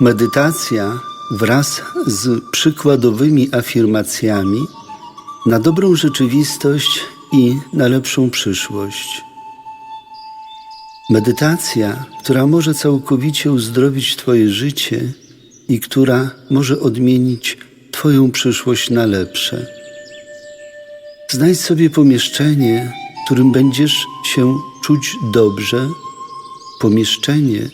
Medytacja wraz z przykładowymi afirmacjami na dobrą rzeczywistość i na lepszą przyszłość. Medytacja, która może całkowicie uzdrowić Twoje życie i która może odmienić Twoją przyszłość na lepsze. Znajdź sobie pomieszczenie, w którym będziesz się czuć dobrze, pomieszczenie,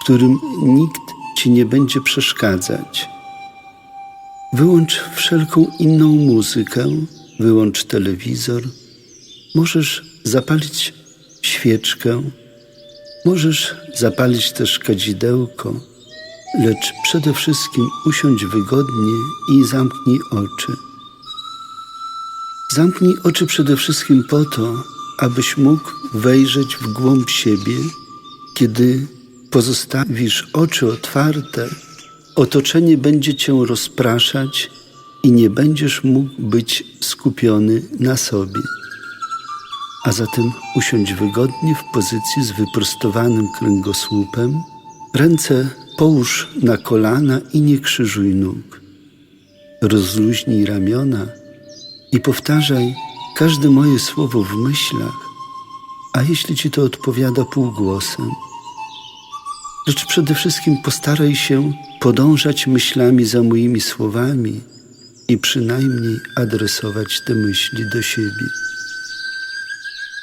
w którym nikt Ci nie będzie przeszkadzać. Wyłącz wszelką inną muzykę, wyłącz telewizor, możesz zapalić świeczkę, możesz zapalić też kadzidełko, lecz przede wszystkim usiądź wygodnie i zamknij oczy. Zamknij oczy przede wszystkim po to, abyś mógł wejrzeć w głąb siebie, kiedy pozostawisz oczy otwarte, otoczenie będzie cię rozpraszać i nie będziesz mógł być skupiony na sobie. A zatem usiądź wygodnie w pozycji z wyprostowanym kręgosłupem, ręce połóż na kolana i nie krzyżuj nóg. Rozluźnij ramiona i powtarzaj każde moje słowo w myślach, a jeśli ci to odpowiada półgłosem. Lecz przede wszystkim postaraj się podążać myślami za moimi słowami i przynajmniej adresować te myśli do siebie.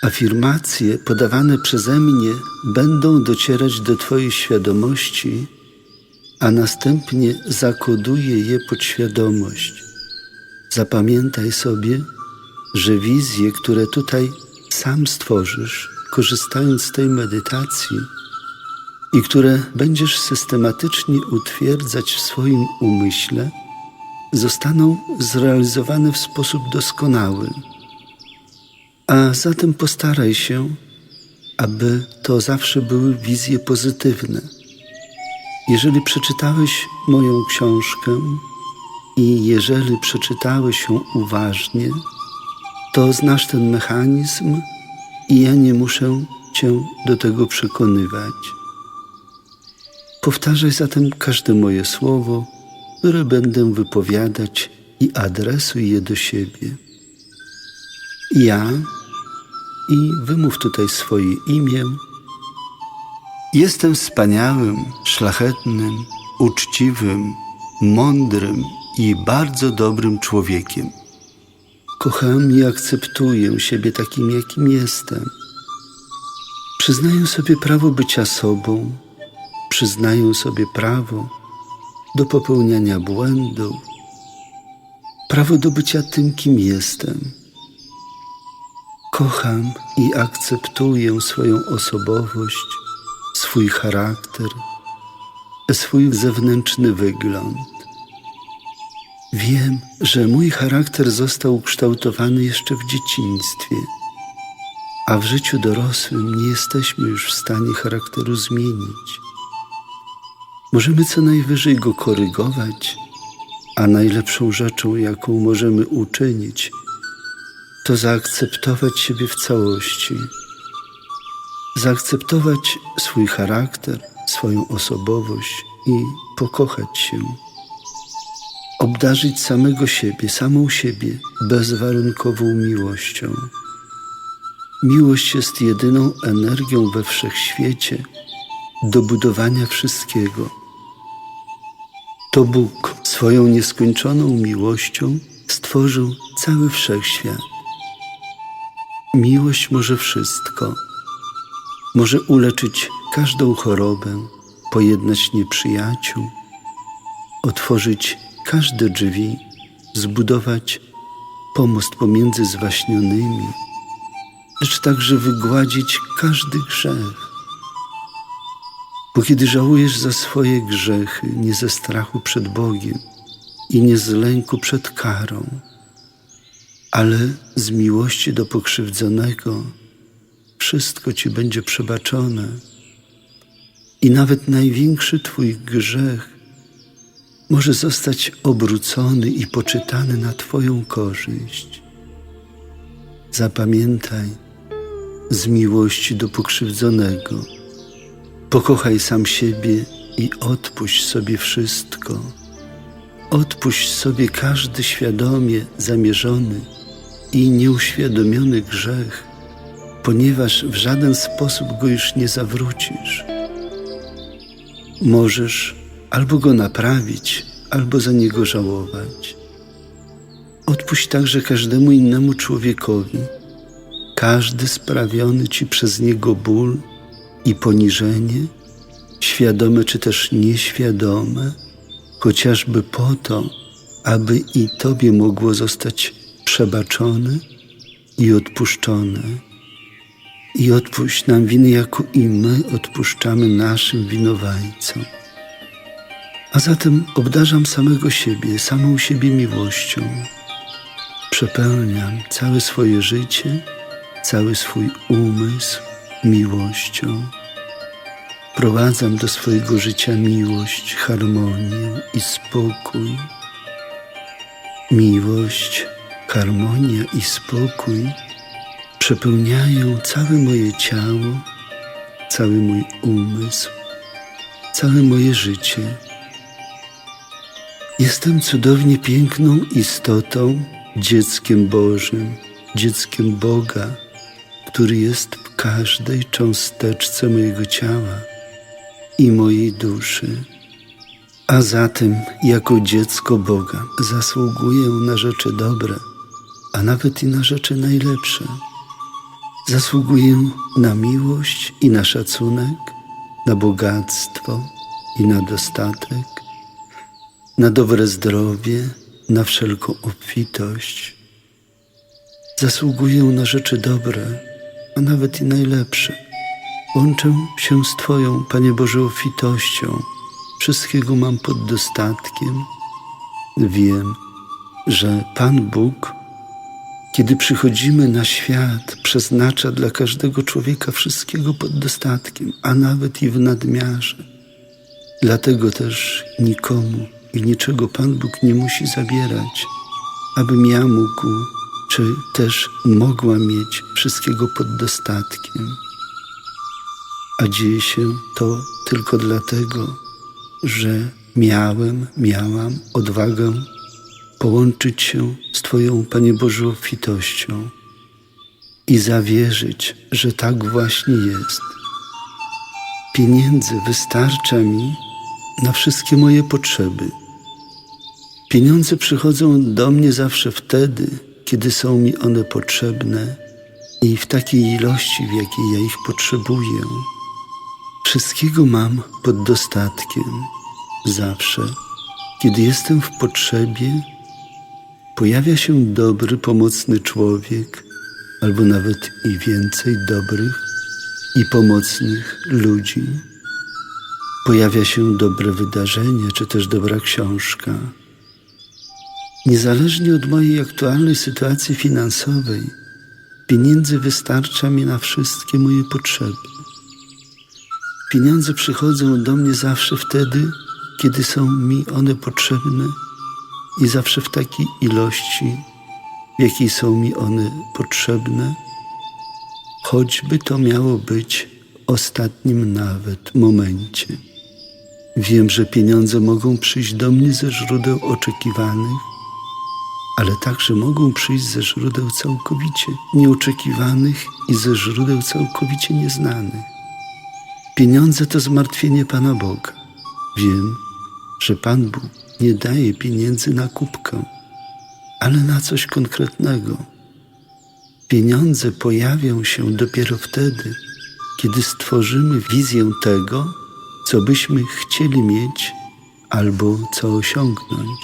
Afirmacje podawane przeze mnie będą docierać do Twojej świadomości, a następnie zakoduję je pod świadomość. Zapamiętaj sobie, że wizje, które tutaj sam stworzysz, korzystając z tej medytacji i które będziesz systematycznie utwierdzać w swoim umyśle, zostaną zrealizowane w sposób doskonały. A zatem postaraj się, aby to zawsze były wizje pozytywne. Jeżeli przeczytałeś moją książkę i jeżeli przeczytałeś ją uważnie, to znasz ten mechanizm i ja nie muszę Cię do tego przekonywać. Powtarzaj zatem każde moje słowo, które będę wypowiadać i adresuj je do siebie. Ja i wymów tutaj swoje imię. Jestem wspaniałym, szlachetnym, uczciwym, mądrym i bardzo dobrym człowiekiem. Kocham i akceptuję siebie takim, jakim jestem. Przyznaję sobie prawo bycia sobą, przyznaję sobie prawo do popełniania błędów, prawo do bycia tym, kim jestem. Kocham i akceptuję swoją osobowość, swój charakter, swój zewnętrzny wygląd. Wiem, że mój charakter został ukształtowany jeszcze w dzieciństwie, a w życiu dorosłym nie jesteśmy już w stanie charakteru zmienić. Możemy co najwyżej go korygować, a najlepszą rzeczą, jaką możemy uczynić, to zaakceptować siebie w całości, zaakceptować swój charakter, swoją osobowość i pokochać się obdarzyć samego siebie, samą siebie bezwarunkową miłością. Miłość jest jedyną energią we wszechświecie do budowania wszystkiego. To Bóg swoją nieskończoną miłością stworzył cały wszechświat. Miłość może wszystko. Może uleczyć każdą chorobę, pojednać nieprzyjaciół, otworzyć każde drzwi, zbudować pomost pomiędzy zwaśnionymi, lecz także wygładzić każdy grzech. Bo kiedy żałujesz za swoje grzechy, nie ze strachu przed Bogiem i nie z lęku przed karą, ale z miłości do pokrzywdzonego, wszystko ci będzie przebaczone. I nawet największy Twój grzech może zostać obrócony i poczytany na Twoją korzyść. Zapamiętaj z miłości do pokrzywdzonego. Pokochaj sam siebie i odpuść sobie wszystko. Odpuść sobie każdy świadomie zamierzony i nieuświadomiony grzech, ponieważ w żaden sposób go już nie zawrócisz. Możesz albo go naprawić, albo za niego żałować. Odpuść także każdemu innemu człowiekowi każdy sprawiony ci przez niego ból i poniżenie, świadome czy też nieświadome, chociażby po to, aby i Tobie mogło zostać przebaczone i odpuszczone. I odpuść nam winy, jako i my odpuszczamy naszym winowajcom. A zatem obdarzam samego siebie, samą siebie miłością. Przepełniam całe swoje życie, cały swój umysł miłością. Prowadzam do swojego życia miłość, harmonię i spokój. Miłość, harmonia i spokój przepełniają całe moje ciało, cały mój umysł, całe moje życie. Jestem cudownie piękną istotą, dzieckiem Bożym, dzieckiem Boga, który jest każdej cząsteczce mojego ciała i mojej duszy. A zatem, jako dziecko Boga, zasługuję na rzeczy dobre, a nawet i na rzeczy najlepsze. Zasługuję na miłość i na szacunek, na bogactwo i na dostatek, na dobre zdrowie, na wszelką obfitość. Zasługuję na rzeczy dobre, a nawet i najlepsze. Łączę się z Twoją, Panie Boże, obfitością. Wszystkiego mam pod dostatkiem. Wiem, że Pan Bóg, kiedy przychodzimy na świat, przeznacza dla każdego człowieka wszystkiego pod dostatkiem, a nawet i w nadmiarze. Dlatego też nikomu i niczego Pan Bóg nie musi zabierać, abym ja mógł, czy też mogła mieć wszystkiego pod dostatkiem. A dzieje się to tylko dlatego, że miałem, miałam odwagę połączyć się z Twoją, Panie Boże, obfitością i zawierzyć, że tak właśnie jest. Pieniędzy wystarcza mi na wszystkie moje potrzeby. Pieniądze przychodzą do mnie zawsze wtedy, kiedy są mi one potrzebne i w takiej ilości, w jakiej ja ich potrzebuję. Wszystkiego mam pod dostatkiem. Zawsze, kiedy jestem w potrzebie, pojawia się dobry, pomocny człowiek, albo nawet i więcej dobrych i pomocnych ludzi. Pojawia się dobre wydarzenie, czy też dobra książka. Niezależnie od mojej aktualnej sytuacji finansowej, pieniędzy wystarcza mi na wszystkie moje potrzeby. Pieniądze przychodzą do mnie zawsze wtedy, kiedy są mi one potrzebne i zawsze w takiej ilości, w jakiej są mi one potrzebne, choćby to miało być w ostatnim nawet momencie. Wiem, że pieniądze mogą przyjść do mnie ze źródeł oczekiwanych, ale także mogą przyjść ze źródeł całkowicie nieoczekiwanych i ze źródeł całkowicie nieznanych. Pieniądze to zmartwienie Pana Boga. Wiem, że Pan Bóg nie daje pieniędzy na kubkę, ale na coś konkretnego. Pieniądze pojawią się dopiero wtedy, kiedy stworzymy wizję tego, co byśmy chcieli mieć albo co osiągnąć.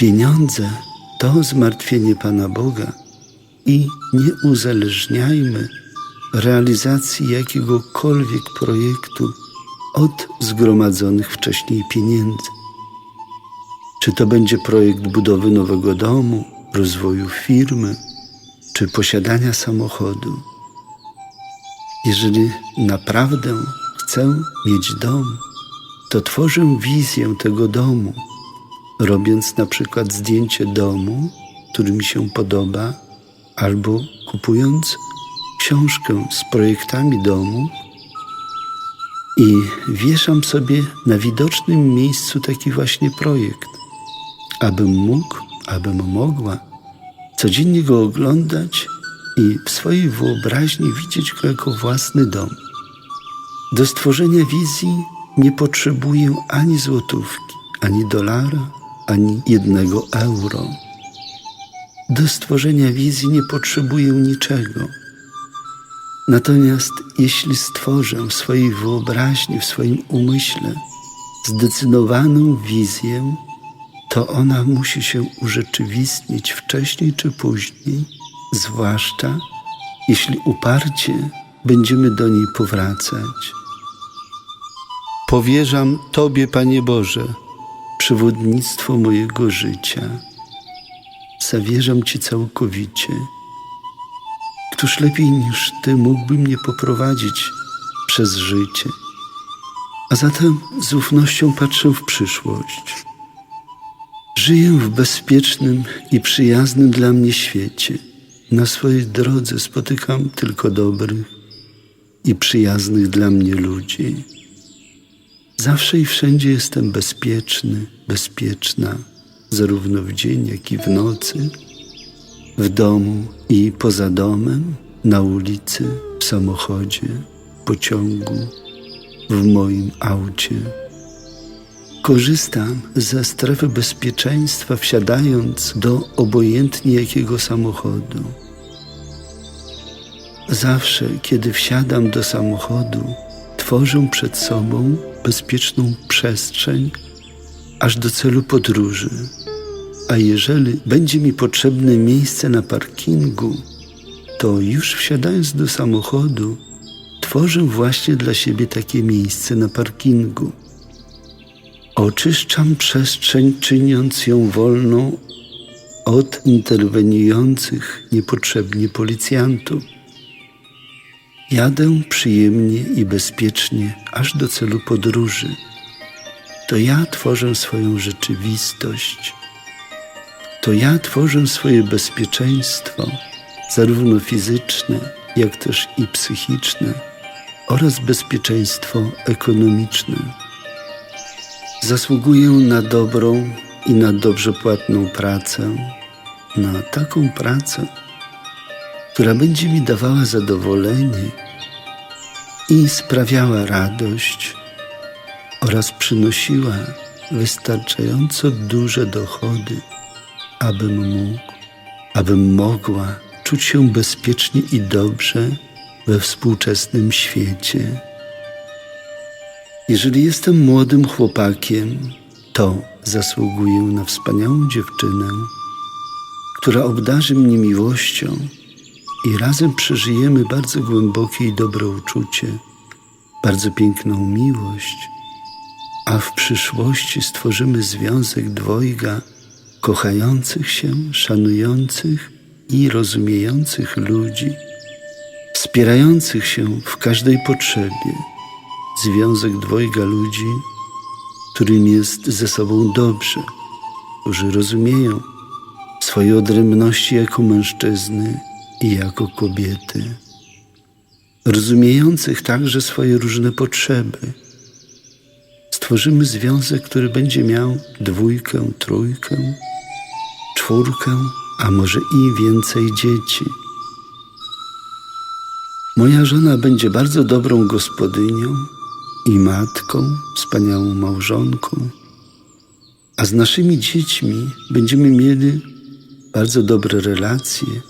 Pieniądze to zmartwienie Pana Boga i nie uzależniajmy realizacji jakiegokolwiek projektu od zgromadzonych wcześniej pieniędzy. Czy to będzie projekt budowy nowego domu, rozwoju firmy, czy posiadania samochodu. Jeżeli naprawdę chcę mieć dom, to tworzę wizję tego domu, robiąc na przykład zdjęcie domu, który mi się podoba, albo kupując książkę z projektami domu I wieszam sobie na widocznym miejscu taki właśnie projekt, abym mógł, abym mogła codziennie go oglądać i w swojej wyobraźni widzieć go jako własny dom. Do stworzenia wizji nie potrzebuję ani złotówki, ani dolara, ani jednego euro. Do stworzenia wizji nie potrzebuję niczego. Natomiast jeśli stworzę w swojej wyobraźni, w swoim umyśle zdecydowaną wizję, to ona musi się urzeczywistnić wcześniej czy później, zwłaszcza jeśli uparcie będziemy do niej powracać. Powierzam Tobie, Panie Boże, przewodnictwo mojego życia. Zawierzam Ci całkowicie. Któż lepiej niż Ty mógłby mnie poprowadzić przez życie? A zatem z ufnością patrzę w przyszłość. Żyję w bezpiecznym i przyjaznym dla mnie świecie. Na swojej drodze spotykam tylko dobrych i przyjaznych dla mnie ludzi. Zawsze i wszędzie jestem bezpieczny, bezpieczna, zarówno w dzień, jak i w nocy, w domu i poza domem, na ulicy, w samochodzie, pociągu, w moim aucie. Korzystam ze strefy bezpieczeństwa, wsiadając do obojętnie jakiego samochodu. Zawsze, kiedy wsiadam do samochodu, tworzę przed sobą bezpieczną przestrzeń aż do celu podróży. A jeżeli będzie mi potrzebne miejsce na parkingu, to już wsiadając do samochodu, tworzę właśnie dla siebie takie miejsce na parkingu. Oczyszczam przestrzeń, czyniąc ją wolną od interweniujących niepotrzebnie policjantów. Jadę przyjemnie i bezpiecznie aż do celu podróży. To ja tworzę swoją rzeczywistość. To ja tworzę swoje bezpieczeństwo, zarówno fizyczne, jak też i psychiczne, oraz bezpieczeństwo ekonomiczne. Zasługuję na dobrą i na dobrze płatną pracę, na taką pracę, która będzie mi dawała zadowolenie i sprawiała radość oraz przynosiła wystarczająco duże dochody, abym mógł, abym mogła czuć się bezpiecznie i dobrze we współczesnym świecie. Jeżeli jestem młodym chłopakiem, to zasługuję na wspaniałą dziewczynę, która obdarzy mnie miłością i razem przeżyjemy bardzo głębokie i dobre uczucie, bardzo piękną miłość, a w przyszłości stworzymy związek dwojga kochających się, szanujących i rozumiejących ludzi, wspierających się w każdej potrzebie. Związek dwojga ludzi, którym jest ze sobą dobrze, którzy rozumieją swoje odrębności jako mężczyzny i jako kobiety, rozumiejących także swoje różne potrzeby. Stworzymy związek, który będzie miał dwójkę, trójkę, czwórkę, a może i więcej dzieci. Moja żona będzie bardzo dobrą gospodynią i matką, wspaniałą małżonką, a z naszymi dziećmi będziemy mieli bardzo dobre relacje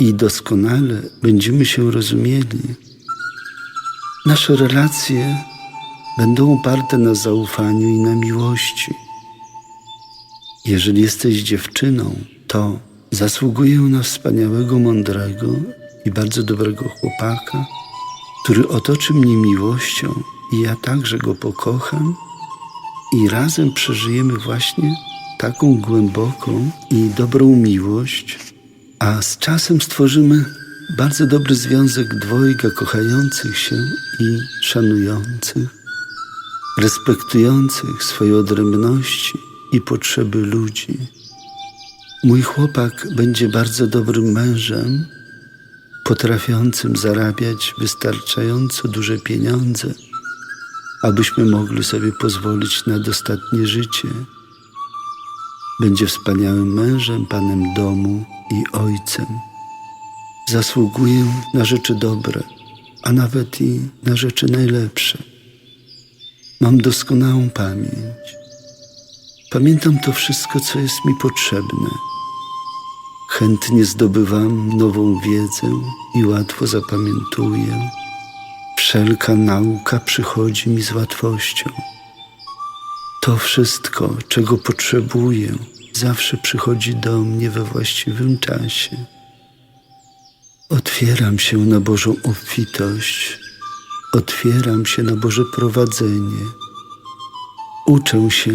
i doskonale będziemy się rozumieli. Nasze relacje będą oparte na zaufaniu i na miłości. Jeżeli jesteś dziewczyną, to zasługuję na wspaniałego, mądrego i bardzo dobrego chłopaka, który otoczy mnie miłością i ja także go pokocham i razem przeżyjemy właśnie taką głęboką i dobrą miłość, a z czasem stworzymy bardzo dobry związek dwojga kochających się i szanujących, respektujących swoje odrębności i potrzeby ludzi. Mój chłopak będzie bardzo dobrym mężem, potrafiącym zarabiać wystarczająco duże pieniądze, abyśmy mogli sobie pozwolić na dostatnie życie. Będzie wspaniałym mężem, panem domu i ojcem. Zasługuję na rzeczy dobre, a nawet i na rzeczy najlepsze. Mam doskonałą pamięć. Pamiętam to wszystko, co jest mi potrzebne. Chętnie zdobywam nową wiedzę i łatwo zapamiętuję. Wszelka nauka przychodzi mi z łatwością. To wszystko, czego potrzebuję, zawsze przychodzi do mnie we właściwym czasie. Otwieram się na Bożą obfitość, otwieram się na Boże prowadzenie. Uczę się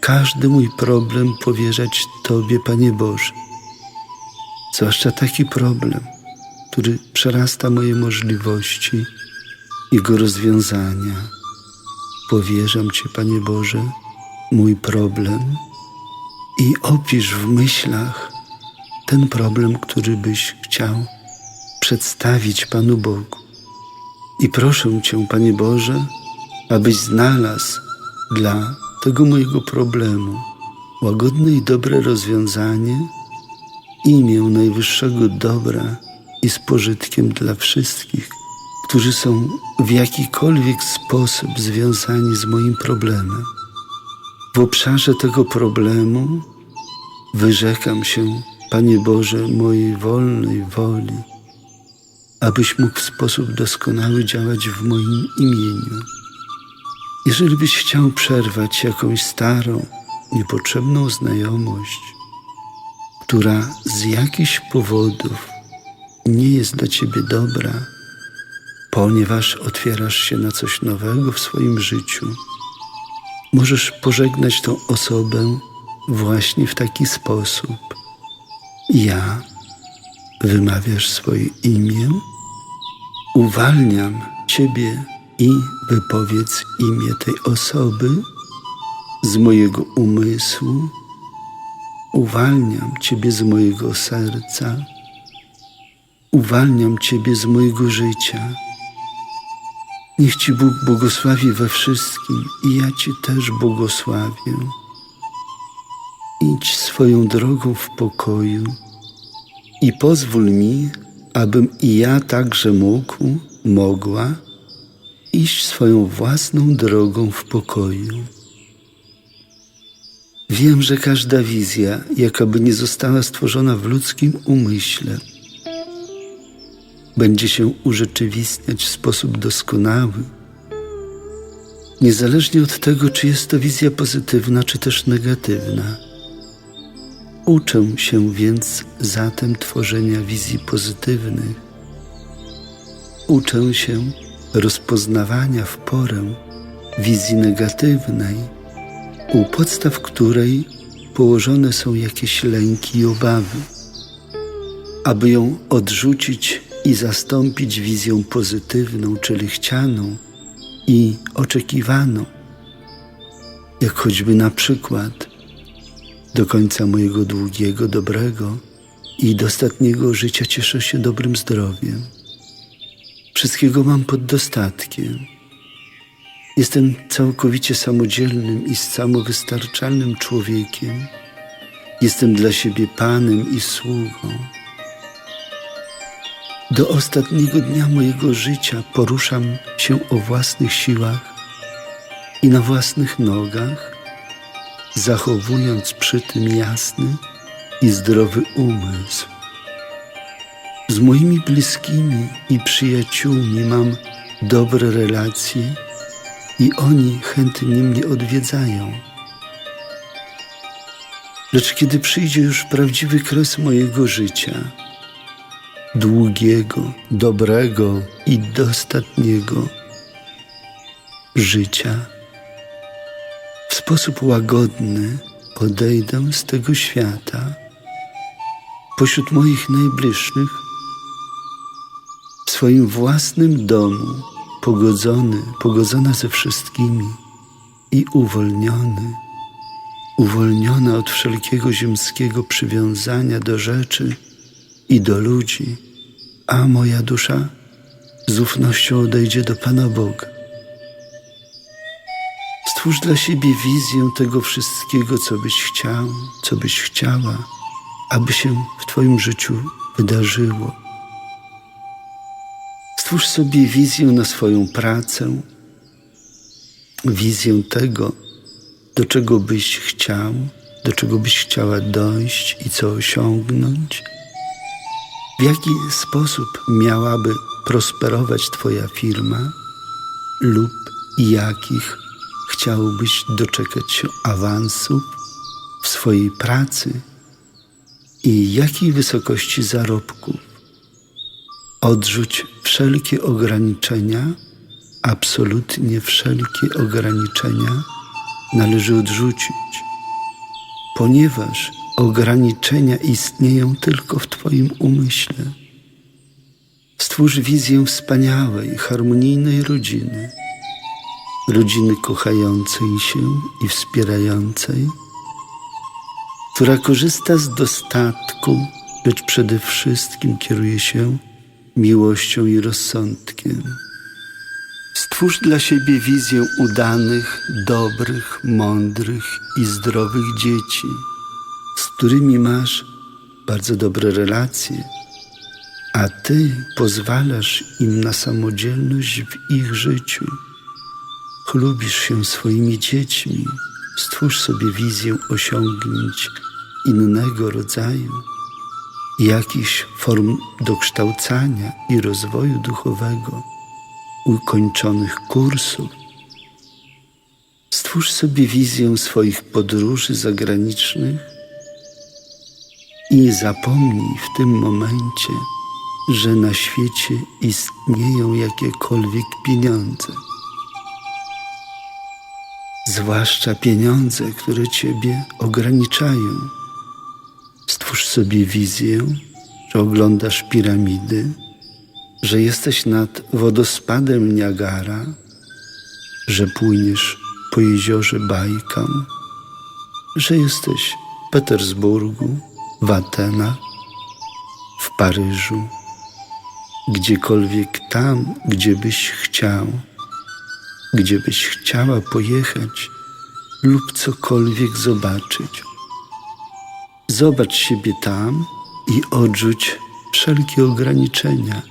każdy mój problem powierzać Tobie, Panie Boże. Zwłaszcza taki problem, który przerasta moje możliwości, Jego rozwiązania. Powierzam Ci, Panie Boże, mój problem i opisz w myślach ten problem, który byś chciał przedstawić Panu Bogu. I proszę Cię, Panie Boże, abyś znalazł dla tego mojego problemu łagodne i dobre rozwiązanie, imię najwyższego dobra i z pożytkiem dla wszystkich, którzy są w jakikolwiek sposób związani z moim problemem. W obszarze tego problemu wyrzekam się, Panie Boże, mojej wolnej woli, abyś mógł w sposób doskonały działać w moim imieniu. Jeżeli byś chciał przerwać jakąś starą, niepotrzebną znajomość, która z jakichś powodów nie jest dla ciebie dobra, ponieważ otwierasz się na coś nowego w swoim życiu, możesz pożegnać tą osobę właśnie w taki sposób. Ja, wymawiasz swoje imię, uwalniam Ciebie i wypowiedz imię tej osoby z mojego umysłu, uwalniam Ciebie z mojego serca, uwalniam Ciebie z mojego życia. Niech Ci Bóg błogosławi we wszystkim i ja Ci też błogosławię. Idź swoją drogą w pokoju i pozwól mi, abym i ja także mógł, mogła iść swoją własną drogą w pokoju. Wiem, że każda wizja, jakaby nie została stworzona w ludzkim umyśle, będzie się urzeczywistniać w sposób doskonały, niezależnie od tego, czy jest to wizja pozytywna, czy też negatywna. Uczę się więc zatem tworzenia wizji pozytywnych. Uczę się rozpoznawania w porę wizji negatywnej, u podstaw której położone są jakieś lęki i obawy. Aby ją odrzucić i zastąpić wizją pozytywną, czyli chcianą i oczekiwaną, jak choćby na przykład do końca mojego długiego, dobrego i dostatniego życia cieszę się dobrym zdrowiem. Wszystkiego mam pod dostatkiem. Jestem całkowicie samodzielnym i samowystarczalnym człowiekiem. Jestem dla siebie panem i sługą. Do ostatniego dnia mojego życia poruszam się o własnych siłach i na własnych nogach, zachowując przy tym jasny i zdrowy umysł. Z moimi bliskimi i przyjaciółmi mam dobre relacje i oni chętnie mnie odwiedzają. Lecz kiedy przyjdzie już prawdziwy kres mojego życia, długiego, dobrego i dostatniego życia, w sposób łagodny odejdę z tego świata pośród moich najbliższych w swoim własnym domu, pogodzony, pogodzona ze wszystkimi i uwolniony, uwolniona od wszelkiego ziemskiego przywiązania do rzeczy i do ludzi, a moja dusza z ufnością odejdzie do Pana Boga. Stwórz dla siebie wizję tego wszystkiego, co byś chciał, co byś chciała, aby się w Twoim życiu wydarzyło. Stwórz sobie wizję na swoją pracę, wizję tego, do czego byś chciał, do czego byś chciała dojść i co osiągnąć. W jaki sposób miałaby prosperować Twoja firma lub jakich chciałbyś doczekać się awansów w swojej pracy i jakiej wysokości zarobków. Odrzuć wszelkie ograniczenia, absolutnie wszelkie ograniczenia należy odrzucić, ponieważ ograniczenia istnieją tylko w Twoim umyśle. Stwórz wizję wspaniałej, harmonijnej rodziny, rodziny kochającej się i wspierającej, która korzysta z dostatku, lecz przede wszystkim kieruje się miłością i rozsądkiem. Stwórz dla siebie wizję udanych, dobrych, mądrych i zdrowych dzieci, którymi masz bardzo dobre relacje, a ty pozwalasz im na samodzielność w ich życiu. Chlubisz się swoimi dziećmi, stwórz sobie wizję osiągnięć innego rodzaju, jakichś form dokształcania i rozwoju duchowego, ukończonych kursów. Stwórz sobie wizję swoich podróży zagranicznych nie zapomnij w tym momencie, że na świecie istnieją jakiekolwiek pieniądze. Zwłaszcza pieniądze, które Ciebie ograniczają. Stwórz sobie wizję, że oglądasz piramidy, że jesteś nad wodospadem Niagara, że płyniesz po jeziorze Bajkam, że jesteś w Petersburgu, w Atenach, w Paryżu, gdziekolwiek tam, gdzie byś chciał, gdzie byś chciała pojechać lub cokolwiek zobaczyć. Zobacz siebie tam i odrzuć wszelkie ograniczenia,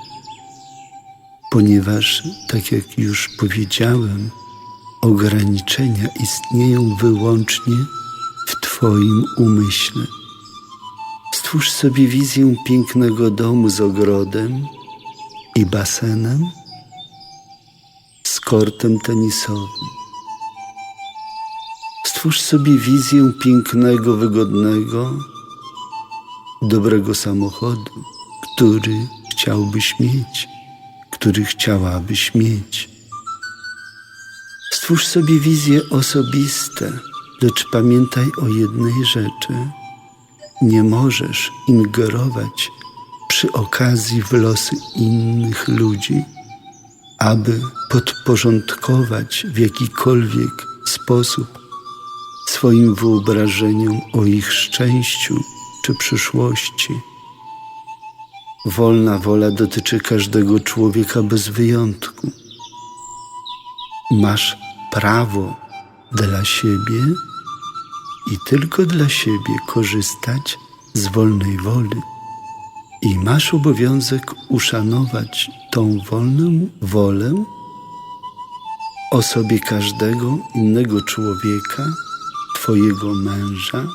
ponieważ, tak jak już powiedziałem, ograniczenia istnieją wyłącznie w Twoim umyśle. Stwórz sobie wizję pięknego domu z ogrodem i basenem, z kortem tenisowym. Stwórz sobie wizję pięknego, wygodnego, dobrego samochodu, który chciałbyś mieć, który chciałabyś mieć. Stwórz sobie wizje osobiste, lecz pamiętaj o jednej rzeczy. Nie możesz ingerować przy okazji w losy innych ludzi, aby podporządkować w jakikolwiek sposób swoim wyobrażeniom o ich szczęściu czy przyszłości. Wolna wola dotyczy każdego człowieka bez wyjątku. Masz prawo dla siebie i tylko dla siebie korzystać z wolnej woli. I masz obowiązek uszanować tą wolną wolę osobie każdego innego człowieka, Twojego męża,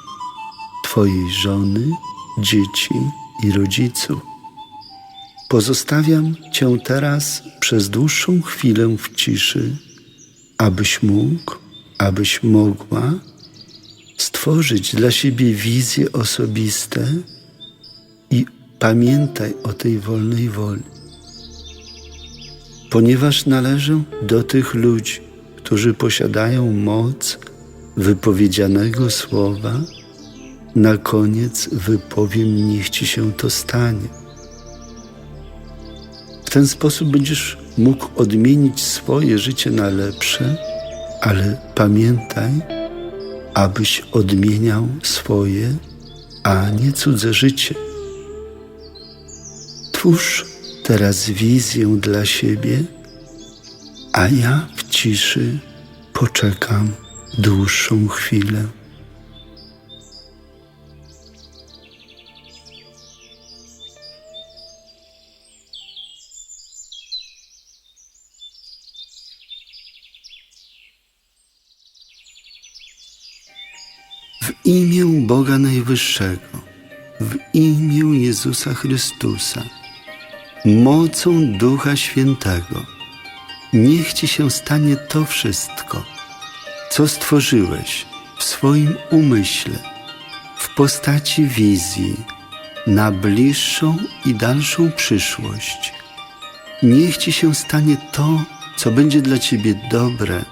Twojej żony, dzieci i rodziców. Pozostawiam Cię teraz przez dłuższą chwilę w ciszy, abyś mógł, abyś mogła stworzyć dla siebie wizje osobiste i pamiętaj o tej wolnej woli. Ponieważ należę do tych ludzi, którzy posiadają moc wypowiedzianego słowa, na koniec wypowiem, niech ci się to stanie. W ten sposób będziesz mógł odmienić swoje życie na lepsze, ale pamiętaj, abyś odmieniał swoje, a nie cudze życie. Twórz teraz wizję dla siebie, a ja w ciszy poczekam dłuższą chwilę. Boga Najwyższego, w imię Jezusa Chrystusa, mocą Ducha Świętego, niech Ci się stanie to wszystko, co stworzyłeś w swoim umyśle, w postaci wizji na bliższą i dalszą przyszłość. Niech Ci się stanie to, co będzie dla Ciebie dobre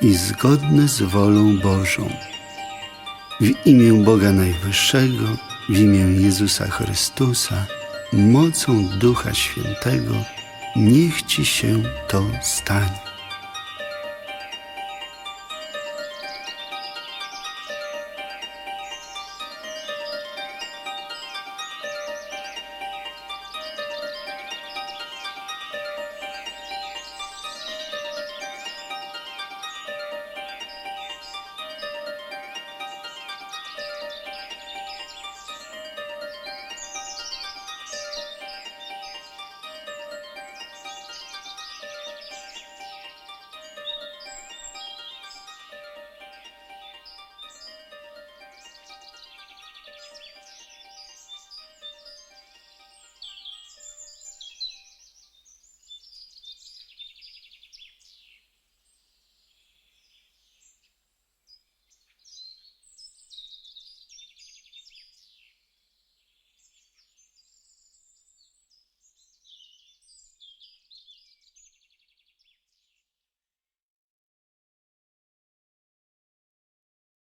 i zgodne z wolą Bożą. W imię Boga Najwyższego, w imię Jezusa Chrystusa, mocą Ducha Świętego, niech Ci się to stanie.